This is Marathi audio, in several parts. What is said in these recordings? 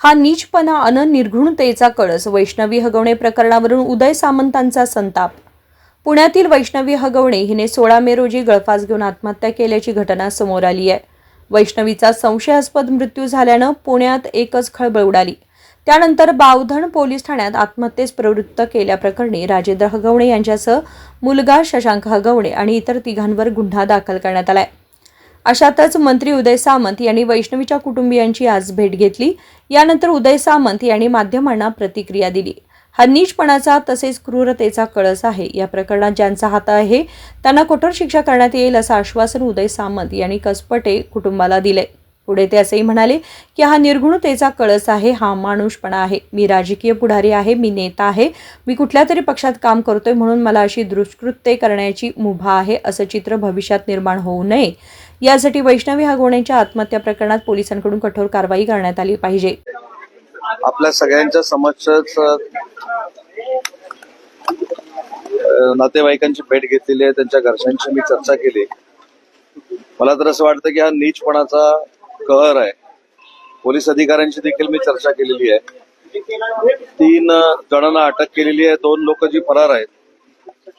हा नीचपणा अन निर्घृणतेचा कळस वैष्णवी हगवणे प्रकरणावरून उदय सामंतांचा संताप. पुण्यातील वैष्णवी हगवणे हिने सोळा मे रोजी गळफास घेऊन आत्महत्या केल्याची घटना समोर आली आहे. वैष्णवीचा संशयास्पद मृत्यू झाल्यानं पुण्यात एकच खळबळ उडाली. त्यानंतर बावधन पोलीस ठाण्यात आत्महत्येस प्रवृत्त केल्याप्रकरणी राजेंद्र हगवणे यांच्यासह मुलगा शशांक हगवणे आणि इतर तिघांवर गुन्हा दाखल करण्यात आला आहे अशातच मंत्री उदय सामंत यांनी वैष्णवीच्या कुटुंबियांची आज भेट घेतली. यानंतर उदय सामंत यांनी माध्यमांना प्रतिक्रिया दिली. हा नीचपणाचा तसेच क्रूरतेचा कळस आहे. या प्रकरणात ज्यांचा हात आहे त्यांना कठोर शिक्षा करण्यात येईल असं आश्वासन उदय सामंत यांनी कसपटे कुटुंबाला दिले. पुढे ते असेही म्हणाले की हा निर्गुणतेचा कळस आहे हा माणूसपणा आहे. मी राजकीय पुढारी आहे मी नेता आहे. मी कुठल्या तरी पक्षात काम करतोय म्हणून मला अशी दुष्कृत्ये करण्याची मुभा आहे असं चित्र भविष्यात निर्माण होऊ नये. यासाठी वैष्णवी हगवण्याच्या आत्महत्या प्रकरणात पोलिसांकडून कठोर कारवाई करण्यात आली पाहिजे. आपल्या सगळ्यांच्या समक्षच नातेवाईकांची भेट घेतलेली आहे त्यांच्या घरच्यांशी मी चर्चा केली. मला तर असं वाटतं की हा नीचपणाचा कहर आहे. पोलीस अधिकाऱ्यांशी देखील मी चर्चा केलेली आहे. तीन जणांना अटक केलेली आहे. दोन लोक जी फरार आहेत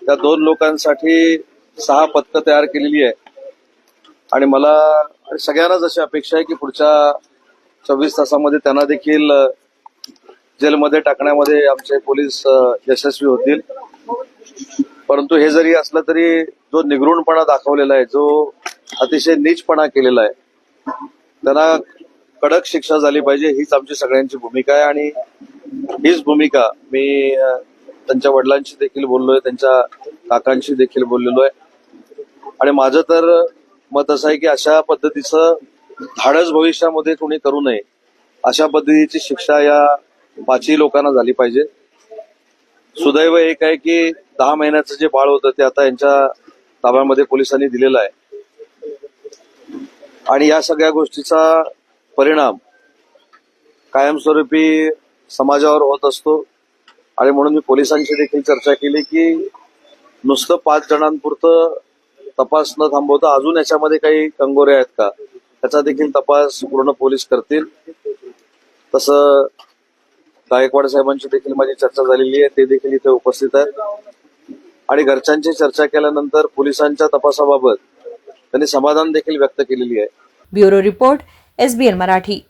त्या दोन लोकांसाठी सहा पथकं तयार केलेली आहे. आणि मला सगळ्यांनाच अशी अपेक्षा आहे की पुढच्या चोवीस तासामध्ये त्यांना देखील जेलमध्ये टाकण्यामध्ये आमचे पोलीस यशस्वी होतील. परंतु हे जरी असलं तरी जो निगृणपणा दाखवलेला आहे जो अतिशय नीचपणा केलेला आहे त्यांना कडक शिक्षा झाली पाहिजे हीच आमची सगळ्यांची भूमिका आहे आणि हीच भूमिका मी त्यांच्या वडिलांशी देखील बोललोय त्यांच्या काकांशी देखील बोललेलो आहे आणि माझं तर मत असं आहे की अशा पद्धतीचं धाडस भविष्यामध्ये कोणी करू नये अशा पद्धतीची शिक्षा या पाचही लोकांना झाली पाहिजे. सुदैव एक आहे की दहा महिन्याचं जे बाळ होतं ते आता यांच्या ताब्यामध्ये पोलिसांनी दिलेलं आहे. आणि या सगळ्या गोष्टीचा परिणाम कायमस्वरूपी समाजावर होत असतो. आणि म्हणून मी पोलिसांशी देखील चर्चा केली की नुसतं पाच जणांपुरतं तपास न थांबवता अजून याच्यामध्ये काही कंगोरे आहेत का? त्याचा देखील तपास पूर्ण पोलीस करतील. तसं गायकवाड साहेबांची देखील माझी चर्चा झालेली आहे. ते देखील इथे उपस्थित आहेत. आणि घरच्यांची चर्चा केल्यानंतर पोलिसांच्या तपासाबाबत त्यांनी समाधान देखील व्यक्त केलेली आहे. Bureau report SBN Marathi.